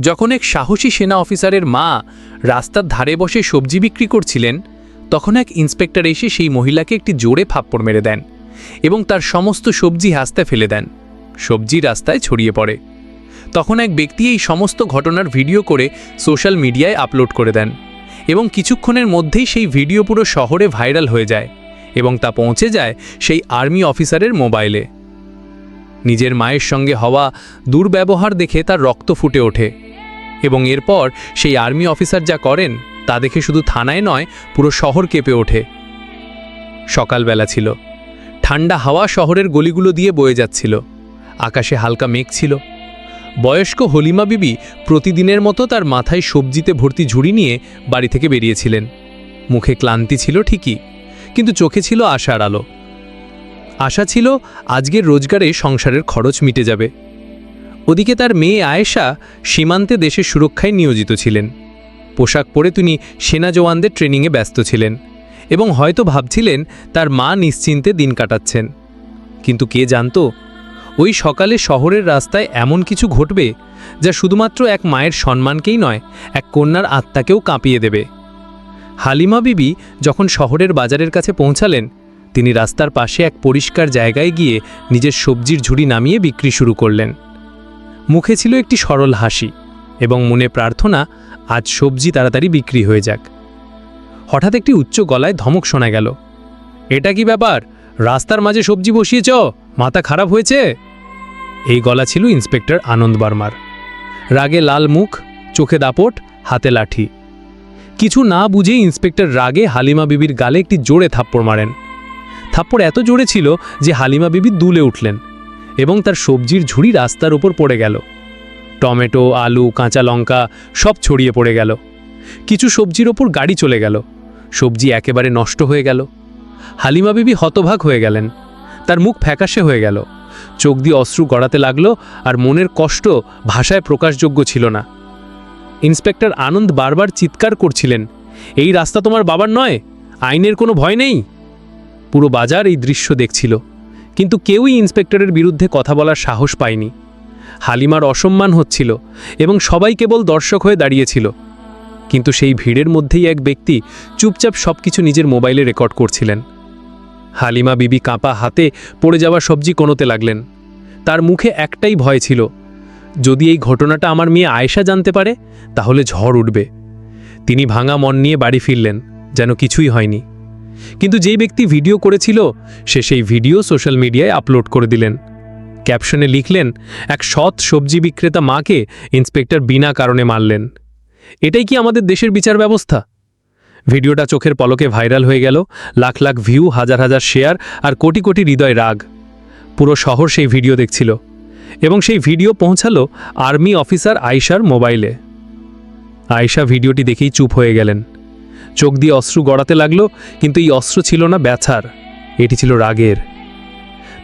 যখন এক সাহসী সেনা অফিসারের মা রাস্তার ধারে বসে সবজি বিক্রি করছিলেন, তখন এক ইন্সপেক্টর এসে সেই মহিলাকে একটি জোরে ফাপ্পড় মেরে দেন এবং তার সমস্ত সবজি হাসতে ফেলে দেন। সবজি রাস্তায় ছড়িয়ে পড়ে। তখন এক ব্যক্তি এই সমস্ত ঘটনার ভিডিও করে সোশ্যাল মিডিয়ায় আপলোড করে দেন এবং কিছুক্ষণের মধ্যেই সেই ভিডিও পুরো শহরে ভাইরাল হয়ে যায় এবং তা পৌঁছে যায় সেই আর্মি অফিসারের মোবাইলে। নিজের মায়ের সঙ্গে হওয়া দুর্ব্যবহার দেখে তার রক্ত ফুটে ওঠে। এবং এরপর সেই আর্মি অফিসার যা করেন, তা দেখে শুধু থানায় নয়, পুরো শহর কেঁপে ওঠে। সকালবেলা ছিল। ঠান্ডা হাওয়া শহরের গলিগুলো দিয়ে বয়ে যাচ্ছিল। আকাশে হালকা মেঘ ছিল। বয়স্ক হলিমা বিবি প্রতিদিনের মতো তার মাথায় সবজিতে ভর্তি ঝুড়ি নিয়ে বাড়ি থেকে বেরিয়েছিলেন। মুখে ক্লান্তি ছিল ঠিকই, কিন্তু চোখে ছিল আশার আলো। আশা ছিল, আজকের রোজগারে সংসারের খরচ মিটে যাবে। ওদিকে তার মেয়ে আয়েশা সীমান্তে দেশের সুরক্ষায় নিয়োজিত ছিলেন। পোশাক পরে তিনি সেনা জওয়ানদের ট্রেনিংয়ে ব্যস্ত ছিলেন এবং হয়তো ভাবছিলেন তার মা নিশ্চিন্তে দিন কাটাচ্ছেন। কিন্তু কে জানতো, ওই সকালে শহরের রাস্তায় এমন কিছু ঘটবে যা শুধুমাত্র এক মায়ের সম্মানকেই নয়, এক কন্যার আত্মাকেও কাঁপিয়ে দেবে। হালিমা বিবি যখন শহরের বাজারের কাছে পৌঁছালেন, তিনি রাস্তার পাশে এক পরিষ্কার জায়গায় গিয়ে নিজের সবজির ঝুড়ি নামিয়ে বিক্রি শুরু করলেন। মুখে ছিল একটি সরল হাসি এবং মনে প্রার্থনা, আজ সবজি তাড়াতাড়ি বিক্রি হয়ে যাক। হঠাৎ একটি উচ্চ গলায় ধমক শোনা গেল। এটা কি ব্যাপার? রাস্তার মাঝে সবজি বসিয়েছ? মাথা খারাপ হয়েছে? এই গলা ছিল ইন্সপেক্টর আনন্দ বর্মার। রাগে লাল মুখ, চোখে দাপট, হাতে লাঠি। কিছু না বুঝেই ইন্সপেক্টর রাগে হালিমা বিবির গালে একটি জোরে থাপ্পড় মারেন। থাপ্পড় এত জোরে ছিল যে হালিমা বিবি দুলে উঠলেন। এবং তার সবজির ঝুড়ি রাস্তার উপর পড়ে গেল। টমেটো, আলু, কাঁচা লঙ্কা সব ছড়িয়ে পড়ে গেল। কিছু সবজির ওপর গাড়ি চলে গেল। সবজি একেবারে নষ্ট হয়ে গেল। হালিমা বিবি হতভাগ হয়ে গেলেন। তার মুখ ফ্যাকাশে হয়ে গেল। চোখ দিয়ে অশ্রু গড়াতে লাগল আর মনের কষ্ট ভাষায় প্রকাশযোগ্য ছিল না। ইন্সপেক্টর আনন্দ বারবার চিৎকার করছিলেন, এই রাস্তা তোমার বাবার নয়? আইনের কোনো ভয় নেই? পুরো বাজার এই দৃশ্য দেখছিল। কিন্তু কেউই ইন্সপেক্টরের বিরুদ্ধে কথা বলার সাহস পায়নি। হালিমার অসম্মান হচ্ছিল এবং সবাই কেবল দর্শক হয়ে দাঁড়িয়েছিল। কিন্তু সেই ভিড়ের মধ্যেই এক ব্যক্তি চুপচাপ সবকিছু নিজের মোবাইলে রেকর্ড করছিলেন। হালিমা বিবি কাঁপা হাতে পড়ে যাওয়া সবজি কোনোতে লাগলেন। তার মুখে একটাই ভয় ছিল, যদি এই ঘটনাটা আমার মেয়ে আয়েশা জানতে পারে, তাহলে ঝড় উঠবে। তিনি ভাঙা মন নিয়ে বাড়ি ফিরলেন, যেন কিছুই হয়নি। কিন্তু যেই ব্যক্তি ভিডিও করেছিল, সে সেই ভিডিও সোশ্যাল মিডিয়ায় আপলোড করে দিলেন। ক্যাপশনে লিখলেন, এক সৎ সবজি বিক্রেতা মাকে ইন্সপেক্টর বিনা কারণে মারলেন। এটাই কি আমাদের দেশের বিচার ব্যবস্থা? ভিডিওটা চোখের পলকে ভাইরাল হয়ে গেল, লাখ লাখ ভিউ, হাজার হাজার শেয়ার আর কোটি কোটি হৃদয় রাগ। পুরো শহর সেই ভিডিও দেখছিল এবং সেই ভিডিও পৌঁছালো আর্মি অফিসার আয়শার মোবাইলে। আয়শা ভিডিওটি দেখেই চুপ হয়ে গেলেন। চোখ দিয়ে অশ্রু গড়াতে লাগল, কিন্তু এই অস্ত্র ছিল না ব্যথার, এটি ছিল রাগের।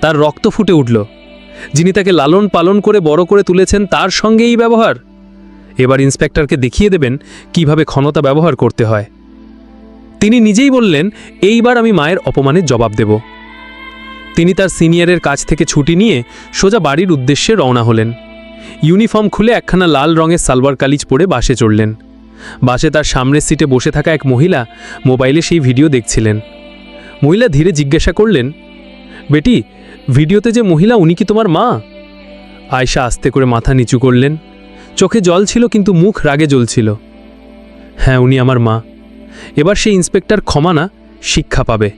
তার রক্ত ফুটে উঠল। যিনি তাকে লালন পালন করে বড় করে তুলেছেন, তার সঙ্গে এই ব্যবহার। এবার ইন্সপেক্টরকে দেখিয়ে দেবেন কীভাবে ক্ষমতা ব্যবহার করতে হয়। তিনি নিজেই বললেন, এইবার আমি মায়ের অপমানের জবাব দেব। তিনি তার সিনিয়রের কাছ থেকে ছুটি নিয়ে সোজা বাড়ির উদ্দেশ্যে রওনা হলেন। ইউনিফর্ম খুলে একখানা লাল রঙের সালওয়ার কালিজ পরে বাসে চড়লেন। বাসে তার সামনের সিটে বসে থাকা এক মহিলা মোবাইলে সেই ভিডিও দেখছিলেন। মহিলা ধীরে জিজ্ঞাসা করলেন, বেটি, ভিডিওতে যে মহিলা, উনি কি তোমার মা? আয়শা আস্তে করে মাথা নিচু করলেন। চোখে জল ছিল, কিন্তু মুখ রাগে জ্বলছিল। হ্যাঁ উনি আমার মা। এবার সেই ইন্সপেক্টর ক্ষমা না, শিক্ষা পাবে।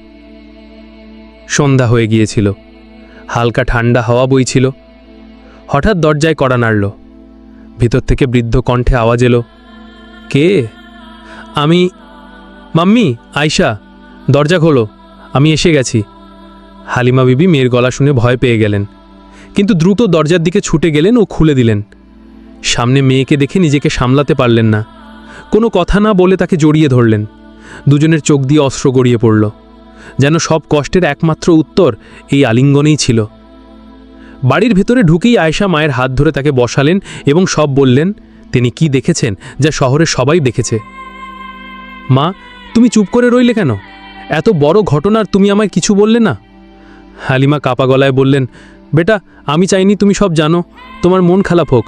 সন্ধ্যা হয়ে গিয়েছিল। হালকা ঠান্ডা হাওয়া বইছিল। হঠাৎ দরজায় কড়া নাড়ল। ভিতর থেকে বৃদ্ধ কণ্ঠে আওয়াজ এলো কে? আমি, মাম্মি, আয়শা, দরজা খোলো, আমি এসে গেছি। হালিমা বিবি মেয়ের গলা শুনে ভয় পেয়ে গেলেন। কিন্তু দ্রুত দরজার দিকে ছুটে গেলেন ও খুলে দিলেন। সামনে মেয়েকে দেখে নিজেকে সামলাতে পারলেন না। কোনো কথা না বলে তাকে জড়িয়ে ধরলেন। দুজনের চোখ দিয়ে অস্ত্র গড়িয়ে পড়ল। যেন সব কষ্টের একমাত্র উত্তর এই আলিঙ্গনেই ছিল। বাড়ির ভেতরে ঢুকেই আয়শা মায়ের হাত ধরে তাকে বসালেন এবং সব বললেন তিনি কি দেখেছেন যা শহরে সবাই দেখেছে? মা, তুমি চুপ করে রইলে কেন? এত বড় ঘটনার তুমি আমায় কিছু বললে না? হালিমা কাপা গলায় বললেন, বেটা, আমি চাইনি তুমি সব জানো। তোমার মন খারাপ হোক।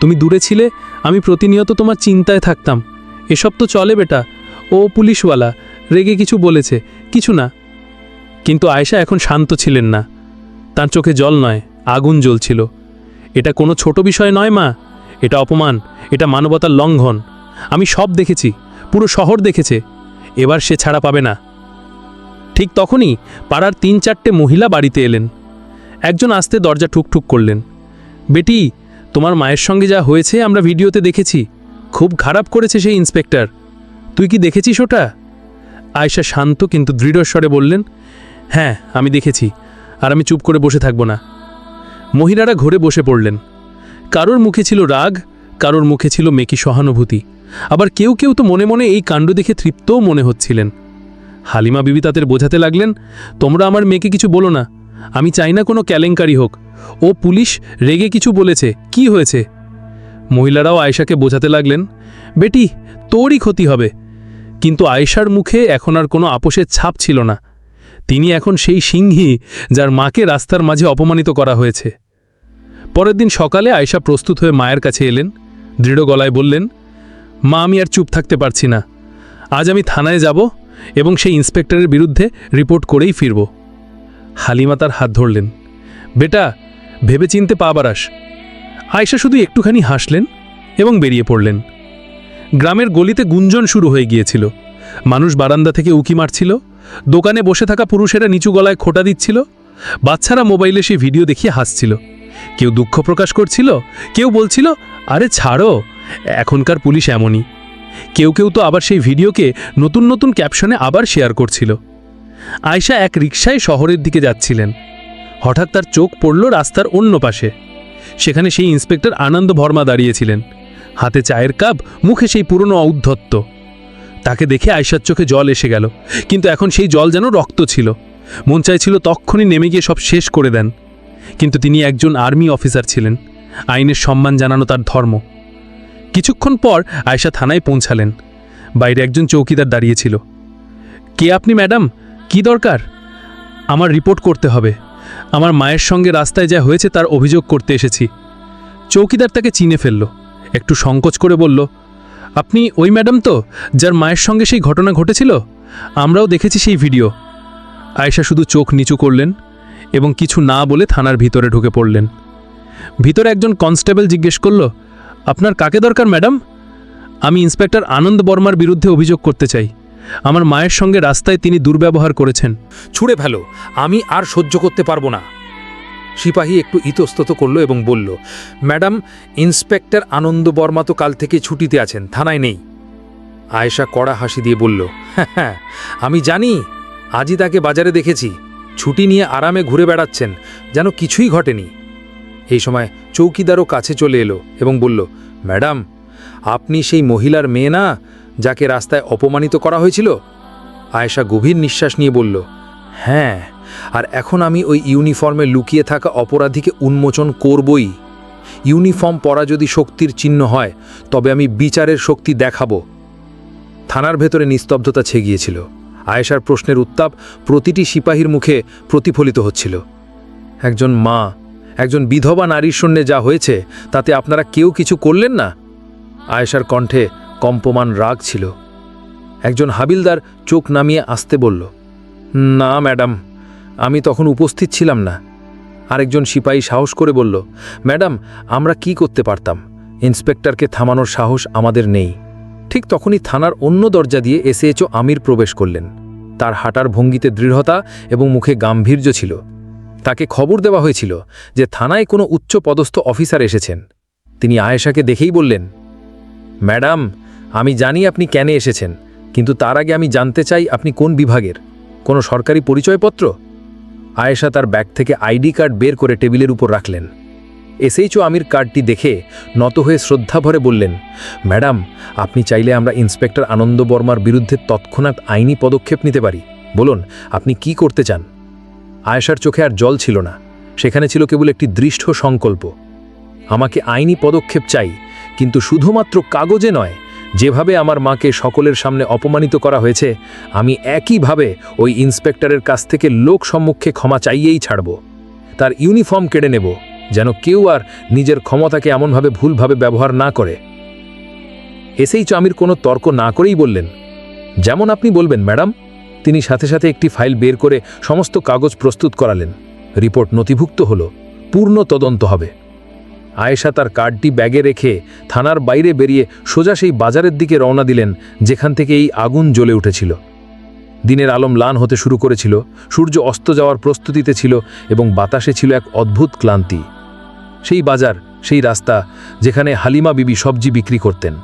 তুমি দূরে ছিলে, আমি প্রতিনিয়ত তোমার চিন্তায় থাকতাম। এসব তো চলে বেটা। ও পুলিশওয়ালা, রেগে কিছু বলেছে। কিছু না। কিন্তু আয়েশা এখন শান্ত ছিলেন না। তার চোখে জল নয়, আগুন জ্বলছিল। এটা কোনো ছোট বিষয় নয় মা। এটা অপমান, এটা মানবতার লঙ্ঘন। আমি সব দেখেছি, পুরো শহর দেখেছে। এবার সে ছাড়া পাবে না। ঠিক তখনই পাড়ার তিন চারটে মহিলা বাড়িতে এলেন। একজন আসতে দরজা ঠুকঠুক করলেন। বেটি, তোমার মায়ের সঙ্গে যা হয়েছে আমরা ভিডিওতে দেখেছি। খুব খারাপ করেছে সেই ইন্সপেক্টর। তুই কি দেখেছিস ওটা? আয়শা শান্ত কিন্তু দৃঢ়স্বরে বললেন হ্যাঁ আমি দেখেছি, আর আমি চুপ করে বসে থাকব না। মহিলারা ঘরে বসে পড়লেন। কারোর মুখে ছিল রাগ, কারোর মুখে ছিল মেকি সহানুভূতি। আবার কেউ কেউ তো মনে মনে এই কাণ্ড দেখে তৃপ্তও মনে হচ্ছিলেন। হালিমা বিবি তাদের বোঝাতে লাগলেন, তোমরা আমার মেয়েকে কিছু বলো না। আমি চাই না কোনো কেলেঙ্কারি হোক। ও পুলিশ রেগে কিছু বলেছে। কি হয়েছে? মহিলারাও আয়েশাকে বোঝাতে লাগলেন, বেটি, তোরই ক্ষতি হবে। কিন্তু আয়েশার মুখে এখন আর কোনো আপোষের ছাপ ছিল না। তিনি এখন সেই সিংহী যার মাকে রাস্তার মাঝে অপমানিত করা হয়েছে। পরের দিন সকালে আয়েশা প্রস্তুত হয়ে মায়ের কাছে এলেন। দৃঢ় গলায় বললেন, মা, আমি আর চুপ থাকতে পারছি না। আজ আমি থানায় যাব এবং সেই ইন্সপেক্টরের বিরুদ্ধে রিপোর্ট করেই ফিরব। হালিমা তার হাত ধরলেন, বেটা, ভেবেচিন্তে পা বারাস আয়েশা শুধু একটুখানি হাসলেন এবং বেরিয়ে পড়লেন। গ্রামের গলিতে গুঞ্জন শুরু হয়ে গিয়েছিল। মানুষ বারান্দা থেকে উকি মারছিল, দোকানে বসে থাকা পুরুষেরা নিচু গলায় খোটা দিচ্ছিল, বাচ্চারা মোবাইলে সেই ভিডিও দেখিয়ে হাসছিল। কেউ দুঃখ প্রকাশ করছিল, কেউ বলছিল, আরে ছাড়ো, এখনকার পুলিশ এমনই। কেউ কেউ তো আবার সেই ভিডিওকে নতুন নতুন ক্যাপশনে আবার শেয়ার করছিল। আয়শা এক রিকশায় শহরের দিকে যাচ্ছিলেন। হঠাৎ তার চোখ পড়ল রাস্তার অন্য পাশে। সেখানে সেই ইন্সপেক্টর আনন্দ ভর্মা দাঁড়িয়েছিলেন। হাতে চায়ের কাপ, মুখে সেই পুরনো ঔদ্ধত্য। তাকে দেখে আয়সার চোখে জল এসে গেল, কিন্তু এখন সেই জল যেন রক্ত ছিল। মন চাইছিল তক্ষণই নেমে গিয়ে সব শেষ করে দেন। কিন্তু তিনি একজন আর্মি অফিসার ছিলেন। আইনের সম্মান জানানো তার ধর্ম। কিছুক্ষণ পর আয়শা থানায় পৌঁছালেন। বাইরে একজন চৌকিদার দাঁড়িয়েছিল। কে আপনি, ম্যাডাম? কি দরকার? আমার রিপোর্ট করতে হবে। আমার মায়ের সঙ্গে রাস্তায় যা হয়েছে তার অভিযোগ করতে এসেছি। চৌকিদার তাকে চিনে ফেলল। একটু সংকোচ করে বলল, আপনি ওই ম্যাডাম তো, যার মায়ের সঙ্গে সেই ঘটনা ঘটেছিল? আমরাও দেখেছি সেই ভিডিও। আয়েশা শুধু চোখ নিচু করলেন। এবং কিছু না বলে থানার ভিতরে ঢুকে পড়লেন। ভিতরে একজন কনস্টেবল জিজ্ঞেস করল, আপনার কাকে দরকার, ম্যাডাম? আমি ইন্সপেক্টর আনন্দ বর্মার বিরুদ্ধে অভিযোগ করতে চাই। আমার মায়ের সঙ্গে রাস্তায় তিনি দুর্ব্যবহার করেছেন। ছুঁড়ে ফেলো, আমি আর সহ্য করতে পারব না। সিপাহী একটু ইতস্তত করল এবং বলল, ম্যাডাম, ইন্সপেক্টর আনন্দ বর্মা তো কাল থেকে ছুটিতে আছেন, থানায় নেই। আয়েশা কড়া হাসি দিয়ে বলল হ্যাঁ হ্যাঁ আমি জানি, আজই তাকে বাজারে দেখেছি। ছুটি নিয়ে আরামে ঘুরে বেড়াচ্ছেন, যেন কিছুই ঘটেনি। এই সময় চৌকিদারও কাছে চলে এলো এবং বলল, ম্যাডাম, আপনি সেই মহিলার মেয়ে না, যাকে রাস্তায় অপমানিত করা হয়েছিল? আয়েশা গভীর নিঃশ্বাস নিয়ে বলল হ্যাঁ আর এখন আমি ওই ইউনিফর্মে লুকিয়ে থাকা অপরাধীকে উন্মোচন করবই। ইউনিফর্ম পরা যদি শক্তির চিহ্ন হয়, তবে আমি বিচারের শক্তি দেখাবো। থানার ভেতরে নিস্তব্ধতা ছেগিয়েছিল। আয়েশার প্রশ্নের উত্তাপ প্রতিটি সিপাহীর মুখে প্রতিফলিত হচ্ছিল। একজন মা, একজন বিধবা নারীর শূন্যে যা হয়েছে, তাতে আপনারা কেউ কিছু করলেন না? আয়েশার কণ্ঠে কম্পমান রাগ ছিল। একজন হাবিলদার চোখ নামিয়ে আসতে বলল, না, ম্যাডাম, আমি তখন উপস্থিত ছিলাম না। আরেকজন সিপাহী সাহস করে বলল, ম্যাডাম, আমরা কি করতে পারতাম? ইন্সপেক্টরকে থামানোর সাহস আমাদের নেই। ঠিক তখনই থানার অন্য দরজা দিয়ে এসএইচও আমির প্রবেশ করলেন। তার হাঁটার ভঙ্গিতে দৃঢ়তা এবং মুখে গাম্ভীর্য ছিল। তাকে খবর দেওয়া হয়েছিল যে থানায় কোনো উচ্চ পদস্থ অফিসার এসেছেন। তিনি আয়েশাকে দেখেই বললেন, ম্যাডাম, আমি জানি আপনি কেন এসেছেন, কিন্তু তার আগে আমি জানতে চাই আপনি কোন বিভাগের? কোনো সরকারি পরিচয়পত্র? আয়েশা তার ব্যাগ থেকে আইডি কার্ড বের করে টেবিলের উপর রাখলেন। এসএইচও আমির কার্ডটি দেখে নত হয়ে শ্রদ্ধা ভরে বললেন, ম্যাডাম, আপনি চাইলে আমরা ইন্সপেক্টর আনন্দ বর্মার বিরুদ্ধে তৎক্ষণাৎ আইনি পদক্ষেপ নিতে পারি। বলুন, আপনি কি করতে চান? আয়েশার চোখে আর জল ছিল না। সেখানে ছিল কেবল একটি দৃষ্ট সংকল্প। আমাকে আইনি পদক্ষেপ চাই, কিন্তু শুধুমাত্র কাগজে নয়, যেভাবে আমার মাকে সকলের সামনে অপমানিত করা হয়েছে, আমি একইভাবে ওই ইন্সপেক্টরের কাছ থেকে লোক সম্মুখে ক্ষমা চাইয়েই ছাড়ব। তার ইউনিফর্ম কেড়ে নেব। যেন কেউ আর নিজের ক্ষমতাকে এমনভাবে ভুলভাবে ব্যবহার না করে। এসেই আমির কোনো তর্ক না করেই বললেন, যেমন আপনি বলবেন, ম্যাডাম। তিনি সাথে সাথে একটি ফাইল বের করে সমস্ত কাগজ প্রস্তুত করালেন। রিপোর্ট নথিভুক্ত হল, পূর্ণ তদন্ত হবে। আয়েশা তার কার্ডটি ব্যাগে রেখে থানার বাইরে বেরিয়ে সোজা সেই বাজারের দিকে রওনা দিলেন, যেখান থেকে এই আগুন জ্বলে উঠেছিল। দিনের আলম লান হতে শুরু করেছিল, সূর্য অস্ত যাওয়ার প্রস্তুতিতে ছিল এবং বাতাসে ছিল এক অদ্ভুত ক্লান্তি। সেই বাজার, সেই রাস্তা যেখানে হালিমা বিবি সবজি বিক্রি করতেন।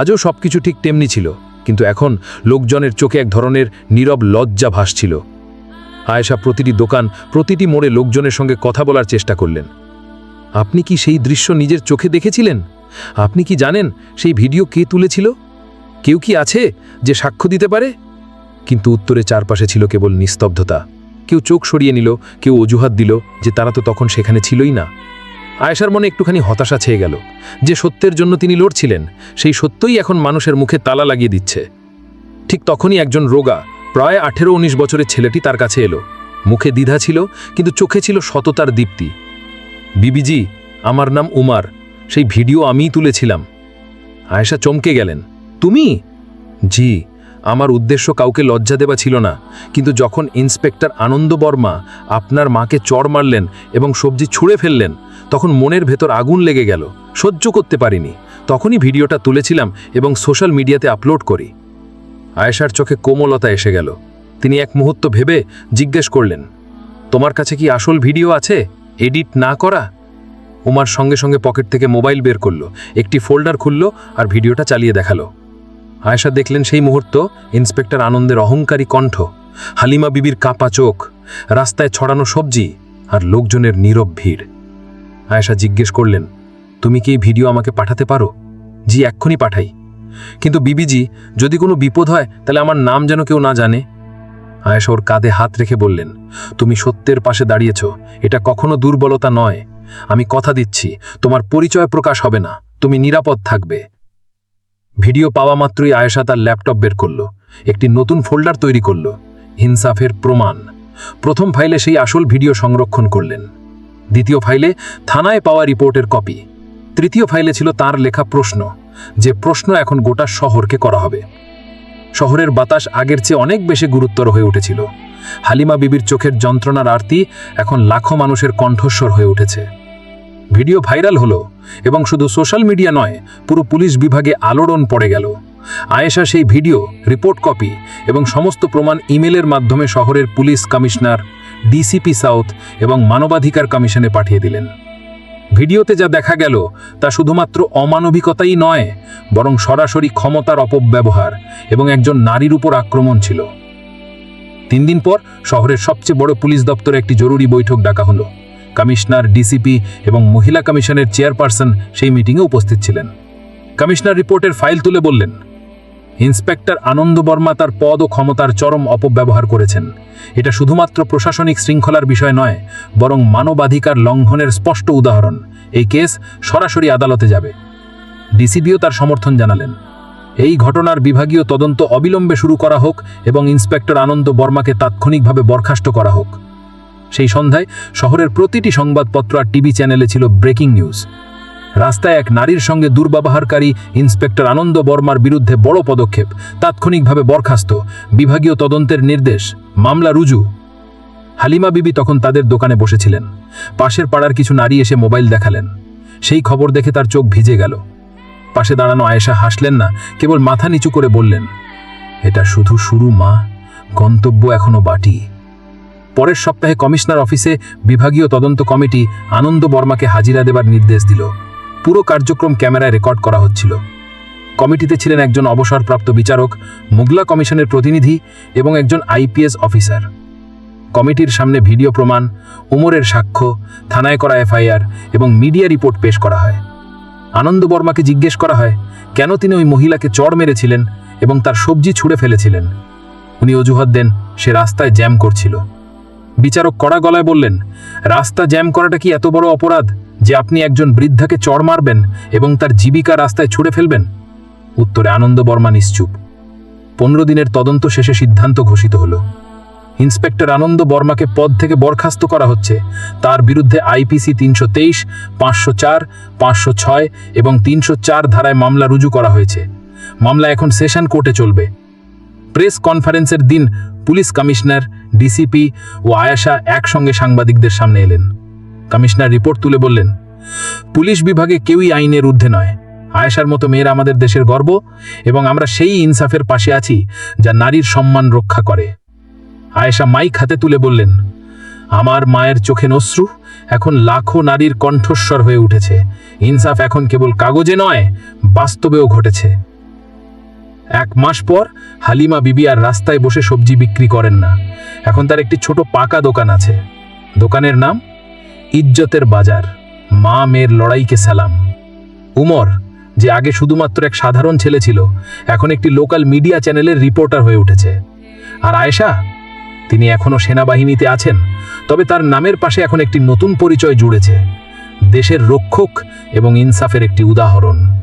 আজও সব কিছু ঠিক তেমনি ছিল, কিন্তু এখন লোকজনের চোখে এক ধরনের নীরব লজ্জা ভাসছিল। আয়েশা প্রতিটি দোকান, প্রতিটি মোড়ে লোকজনের সঙ্গে কথা বলার চেষ্টা করলেন। আপনি কি সেই দৃশ্য নিজের চোখে দেখেছিলেন? আপনি কি জানেন সেই ভিডিও কে তুলেছিল? কেউ কি আছে যে সাক্ষ্য দিতে পারে? কিন্তু উত্তরে চারপাশে ছিল কেবল নিস্তব্ধতা। কেউ চোখ সরিয়ে নিল, কেউ অজুহাত দিল যে তারা তো তখন সেখানে ছিলই না। আয়েশার মনে একটুখানি হতাশা ছেয়ে গেল, যে সত্যের জন্য তিনি লড়ছিলেন, সেই সত্যই এখন মানুষের মুখে তালা লাগিয়ে দিচ্ছে। ঠিক তখনই একজন রোগা, প্রায় আঠেরো উনিশ বছরের ছেলেটি তার কাছে এলো। মুখে দ্বিধা ছিল, কিন্তু চোখে ছিল সততার দীপ্তি। বিবিজি, আমার নাম উমার, সেই ভিডিও আমিই তুলেছিলাম। আয়েশা চমকে গেলেন, তুমি? জি। আমার উদ্দেশ্য কাউকে লজ্জা দেওয়া ছিল না, কিন্তু যখন ইন্সপেক্টর আনন্দ বর্মা আপনার মাকে চড় মারলেন এবং সবজি ছুঁড়ে ফেললেন, তখন মনের ভেতর আগুন লেগে গেল। সহ্য করতে পারিনি। তখনই ভিডিওটা তুলেছিলাম এবং সোশ্যাল মিডিয়াতে আপলোড করি। আয়েশার চোখে কোমলতা এসে গেল। তিনি এক মুহূর্ত ভেবে জিজ্ঞেস করলেন, তোমার কাছে কি আসল ভিডিও আছে? এডিট না করা? উমার সঙ্গে সঙ্গে পকেট থেকে মোবাইল বের করল, একটি ফোল্ডার খুলল আর ভিডিওটা চালিয়ে দেখাল। আয়েশা দেখলেন সেই মুহূর্ত, ইন্সপেক্টর আনন্দের অহংকারী কণ্ঠ। হালিমা বিবির কাপা চোখ, রাস্তায় ছড়ানো সবজি, আর লোকজনের নীরব ভিড়। আয়েশা জিজ্ঞেস করলেন, তুমি কি এই ভিডিও আমাকে পাঠাতে পারো? জি, এক্ষুনি পাঠাই। কিন্তু বিবিজি, যদি কোনো বিপদ হয়, তাহলে আমার নাম যেন কেউ না জানে। আয়েশা ওর কাঁধে হাত রেখে বললেন, তুমি সত্যের পাশে দাঁড়িয়েছ, এটা কখনো দুর্বলতা নয়। আমি কথা দিচ্ছি, তোমার পরিচয় প্রকাশ হবে না, তুমি নিরাপদ থাকবে। ভিডিও পাওয়া মাত্রই আয়েশা তার ল্যাপটপ বের করল, একটি নতুন ফোল্ডার তৈরি করল হিনসাফের প্রমাণ। প্রথম ফাইলে সেই আসল ভিডিও সংরক্ষণ করলেন। দ্বিতীয় ফাইলে থানায় পাওয়া রিপোর্টের কপি। তৃতীয় ফাইলে ছিল তার লেখা প্রশ্ন, যে প্রশ্ন এখন গোটা শহরকে করা হবে। শহরের বাতাস আগের চেয়ে অনেক বেশি গুরুত্বর হয়ে উঠেছিল। হালিমা বিবির চোখের যন্ত্রণার আরতি এখন লাখো মানুষের কণ্ঠস্বর হয়ে উঠেছে। ভিডিও ভাইরাল হলো এবং শুধু সোশ্যাল মিডিয়া নয়, পুরো পুলিশ বিভাগে আলোড়ন পড়ে গেল। আয়েশা সেই ভিডিও, রিপোর্ট কপি এবং সমস্ত প্রমাণ ইমেলের মাধ্যমে শহরের পুলিশ কমিশনার, ডিসিপি সাউথ এবং মানবাধিকার কমিশনে পাঠিয়ে দিলেন। ভিডিওতে যা দেখা গেল তা শুধুমাত্র অমানবিকতাই নয়, বরং সরাসরি ক্ষমতার অপব্যবহার এবং একজন নারীর উপর আক্রমণ ছিল। তিন দিন পর শহরের সবচেয়ে বড় পুলিশ দপ্তরে একটি জরুরি বৈঠক ডাকা হলো। কমিশনার ডিসিপি এবং মহিলা কমিশনের চেয়ারপারসন সেই মিটিংয়ে উপস্থিত ছিলেন। কমিশনার রিপোর্টের ফাইল তুলে বললেন, ইন্সপেক্টর আনন্দ বর্মা তার পদ ও ক্ষমতার চরম অপব্যবহার করেছেন। এটা শুধুমাত্র প্রশাসনিক শৃঙ্খলার বিষয় নয়, বরং মানবাধিকার লঙ্ঘনের স্পষ্ট উদাহরণ। এই কেস সরাসরি আদালতে যাবে। ডিসিবিও তার সমর্থন জানালেন। এই ঘটনার বিভাগীয় তদন্ত অবিলম্বে শুরু করা হোক এবং ইন্সপেক্টর আনন্দ বর্মাকে তাৎক্ষণিকভাবে বরখাস্ত করা হোক। সেই সন্ধ্যায় শহরের প্রতিটি সংবাদপত্র আর টিভি চ্যানেলে ছিল ব্রেকিং নিউজ। রাস্তায় এক নারীর সঙ্গে দুর্ব্যবহারকারী ইন্সপেক্টর আনন্দ বর্মার বিরুদ্ধে বড় পদক্ষেপ, তাৎক্ষণিকভাবে বরখাস্ত, বিভাগীয় তদন্তের নির্দেশ, মামলা রুজু। হালিমা বিবি তখন তাদের দোকানে বসেছিলেন। পাশের পাড়ার কিছু নারী এসে মোবাইল দেখালেন। সেই খবর দেখে তার চোখ ভিজে গেল। পাশে দাঁড়ানো আয়েশা হাসলেন না, কেবল মাথা নিচু করে বললেন, এটা শুধু শুরু, মা। গন্তব্য এখনও বাটি। পরের সপ্তাহে কমিশনার অফিসে বিভাগীয় তদন্ত কমিটি আনন্দ বর্মাকে হাজিরা দেবার নির্দেশ দিল। পুরো কার্যক্রম ক্যামেরায় রেকর্ড করা হচ্ছিল। কমিটিতে ছিলেন একজন অবসরপ্রাপ্ত বিচারক, মুগলা কমিশনের প্রতিনিধি এবং একজন আইপিএস অফিসার। কমিটির সামনে ভিডিও প্রমাণ, উমরের সাক্ষ্য, থানায় করা এফআইআর এবং মিডিয়া রিপোর্ট পেশ করা হয়। আনন্দ বর্মাকে জিজ্ঞেস করা হয়, কেন তিনি ওই মহিলাকে চড় মেরেছিলেন এবং তার সবজি ছুঁড়ে ফেলেছিলেন? উনি অজুহাত দেন, সে রাস্তায় জ্যাম করছিল। বিচারক কড়া গলায় বললেন, রাস্তা জ্যাম করাটা কি এত বড় অপরাধ যে আপনি একজন বৃদ্ধাকে চড় মারবেন এবং তার জীবিকা রাস্তায় ছুড়ে ফেলবেন? উত্তরে আনন্দ বর্মা নিশ্চুপ। পনেরো দিনের তদন্ত শেষে সিদ্ধান্ত ঘোষিত হল। ইন্সপেক্টর আনন্দ বর্মাকে পদ থেকে বরখাস্ত করা হচ্ছে। তার বিরুদ্ধে আইপিসি তিনশো তেইশ, পাঁচশো চার, পাঁচশো ছয় এবং তিনশো চার ধারায় মামলা রুজু করা হয়েছে। মামলা এখন সেশন কোর্টে চলবে। প্রেস কনফারেন্সের দিন পুলিশ কমিশনার, ডিসিপি ও আয়াশা একসঙ্গে সাংবাদিকদের সামনে এলেন। কমিশনার রিপোর্ট তুলে বললেন, পুলিশ বিভাগে কেউই আইনের ঊর্ধ্বে নয়। আয়েশার মতো মেয়েরা আমাদের দেশের গর্ব এবং আমরা সেই ইনসাফের পাশে আছি যা নারীর সম্মান রক্ষা করে। আয়েশা মাইক হাতে তুলে বললেন, আমার মায়ের চোখে নশ্রু, এখন লাখো নারীর কণ্ঠস্বর হয়ে উঠেছে। ইনসাফ এখন কেবল কাগজে নয়, বাস্তবেও ঘটেছে। এক মাস পর হালিমা বিবি আর রাস্তায় বসে সবজি বিক্রি করেন না। এখন তার একটি ছোট পাকা দোকান আছে। দোকানের নাম ইজ্জতের বাজার। মা মেয়ের লড়াইকে সালাম। উমর, যে আগে শুধুমাত্র এক সাধারণ ছেলে ছিল, এখন একটি লোকাল মিডিয়া চ্যানেলের রিপোর্টার হয়ে উঠেছে। আর আয়েশা, তিনি এখনও সেনাবাহিনীতে আছেন, তবে তার নামের পাশে এখন একটি নতুন পরিচয় জুড়েছে। দেশের রক্ষক এবং ইনসাফের একটি উদাহরণ।